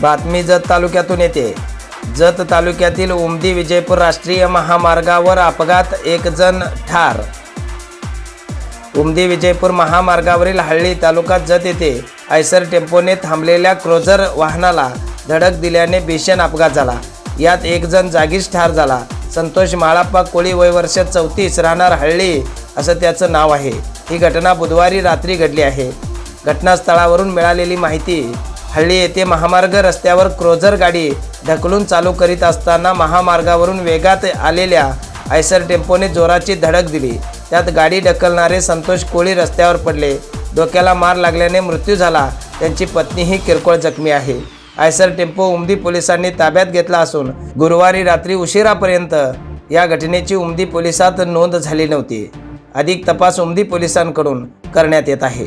बातमी जत तालुक्यातून येते. जत तालुक्यातील उमदी विजयपूर राष्ट्रीय महामार्गावर अपघात एक जण ठार. उमदी विजयपूर महामार्गावरील हळ्ळी तालुका जत येथे आयसर टेम्पोने थांबलेल्या क्रोझर वाहनाला धडक दिल्याने भीषण अपघात झाला. यात एक जण जागीच ठार झाला. संतोष माळाप्पा कोळी वयवर्ष चौतीस राहणार हळ्ळी असं त्याचं नाव आहे. ही घटना बुधवारी रात्री घडली आहे. घटनास्थळावरून मिळालेली माहिती हल्ली येथे महामार्ग रस्त्यावर क्रोझर गाडी ढकलून चालू करीत असताना महामार्गावरून वेगात आलेल्या आयसर टेम्पोने जोराची धडक दिली. त्यात गाडी ढकलणारे संतोष कोळी रस्त्यावर पडले. डोक्याला मार लागल्याने मृत्यू झाला. त्यांची पत्नीही किरकोळ जखमी आहे. आयसर टेम्पो उमदी पोलिसांनी ताब्यात घेतला असून गुरुवारी रात्री उशिरापर्यंत या घटनेची उमदी पोलिसात नोंद झाली नव्हती. अधिक तपास उमदी पोलिसांकडून करण्यात येत आहे.